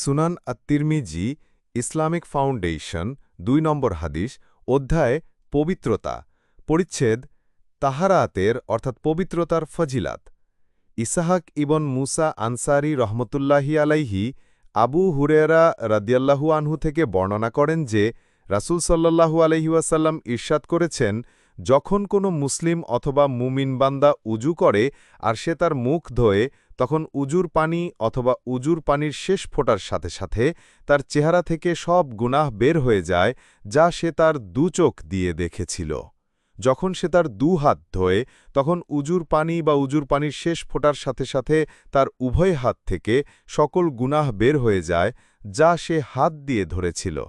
Sunan আত্মিরমিজি Islamic foundation, দুই নম্বর হাদিস, অধ্যায়, পবিত্রতা, পরিচ্ছেদ, তাহারাতের, অর্থাৎ পবিত্রতার ফজিলাত। ইসাহাক ইবন মুসা আনসারি রহমতুল্লাহি আলাইহি আবু হুরেরা রাদিয়াল্লাহু আনহু থেকে বর্ণনা করেন যে, রাসুল সাল্লাহু আলহিউসাল্লাম ঈর্ষাদ করেছেন, যখন কোনো মুসলিম অথবা মুমিন বান্দা উজু করে আর সে তার মুখ ধোয়ে তখন উজুর পানি অথবা উজুর পানির শেষ ফোটার সাথে সাথে তার চেহারা থেকে সব গুনাহ বের হয়ে যায় যা সে তার দু চোখ দিয়ে দেখেছিল। যখন সে তার দু হাত ধোয়ে, তখন উজুর পানি বা উজুর পানির শেষ ফোটার সাথে সাথে তার উভয় হাত থেকে সকল গুনাহ বের হয়ে যায় যা সে হাত দিয়ে ধরেছিল।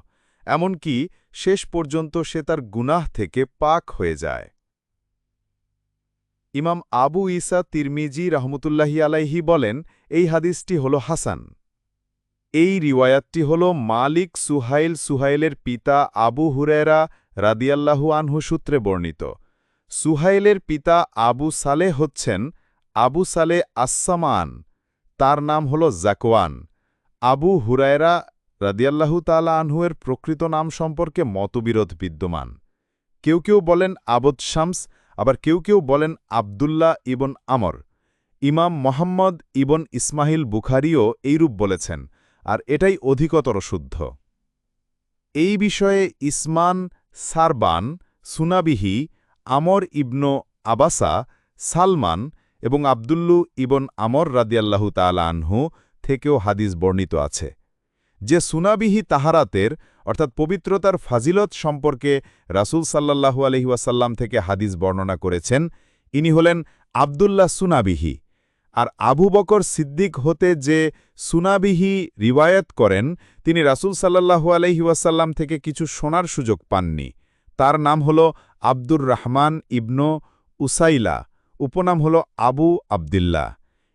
এমনকি শেষ পর্যন্ত সে তার গুনাহ থেকে পাক হয়ে যায়। ইমাম আবু ইসা তিরমিজি রহমতুল্লাহি আলাইহি বলেন, এই হাদিসটি হল হাসান। এই রিওয়ায়াতটি হল মালিক সুহাইল সুহাইলের পিতা আবু হুরেরা রাদিয়াল্লাহু আনহু সূত্রে বর্ণিত। সুহাইলের পিতা আবু সালে হচ্ছেন আবু সালে আসসামান, তার নাম হল জাকওয়ান। আবু হুরায়রা রাদিয়াল্লাহু তালা আনহুয়ের প্রকৃত নাম সম্পর্কে মতবিরোধ বিদ্যমান। কেউ কেউ বলেন আবদ শামস আবার কেউ কেউ বলেন আবদুল্লাহ ইবন আমর। ইমাম মোহাম্মদ ইবন ইসমাহিল বুখারিও এইরূপ বলেছেন, আর এটাই অধিকতর শুদ্ধ। এই বিষয়ে ইসমান সারবান, সুনাবিহি, আমর ইবন আবাসা, সালমান এবং আবদুল্লু ইবন আমর রাদিয়াল্লাহু তালা আনহু থেকেও হাদিস বর্ণিত আছে। যে সুনাবিহি তাহারাতের অর্থাৎ পবিত্রতার ফাজিলত সম্পর্কে রাসুল সাল্লাহু আলহিউসাল্লাম থেকে হাদিস বর্ণনা করেছেন। ইনি হলেন আবদুল্লাহ সুনাবিহি। আর আবু বকর সিদ্দিক হতে যে সুনাবিহি রিওয়ায়ত করেন, তিনি রাসুল সাল্লাহু আলহিউসাল্লাম থেকে কিছু শোনার সুযোগ পাননি। তার নাম হল আব্দুর রহমান ইবনু উসাইলা, উপনাম হল আবু আবদিল্লা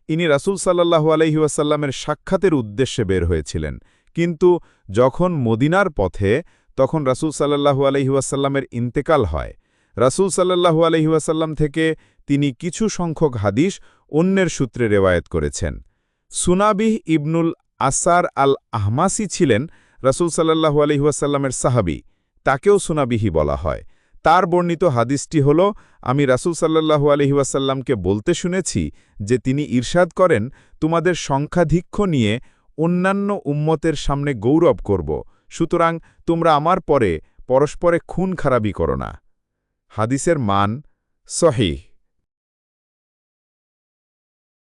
ইনি রাসুল সাল্লাহু আলহিউসাল্লামের সাক্ষাতের উদ্দেশ্যে বের হয়েছিলেন। কিন্তু যখন মদিনার পথে তখন রাসুল সাল্লাহু আলহিউসাল্লামের ইন্তেকাল হয়। রাসুল সাল্লাহু আলহিউসাল্লাম থেকে তিনি কিছু সংখ্যক হাদিস অন্যের সূত্রে রেওয়ায়ত করেছেন। সুনাবিহ ইবনুল আসার আল আহমাসি ছিলেন রাসুল সাল্লাহু আলহিউসাল্লামের সাহাবি, তাকেও সুনাবিহি বলা হয়। তার বর্ণিত হাদিসটি হল, আমি রাসুল সাল্লাহু আলহিউসাল্লামকে বলতে শুনেছি যে তিনি ঈর্ষাদ করেন, তোমাদের সংখ্যাধিক্ষ নিয়ে অন্যান্য উম্মতের সামনে গৌরব করব, সুতরাং তোমরা আমার পরে পরস্পরে খুন খারাপি করো না। হাদিসের মান সহিহ।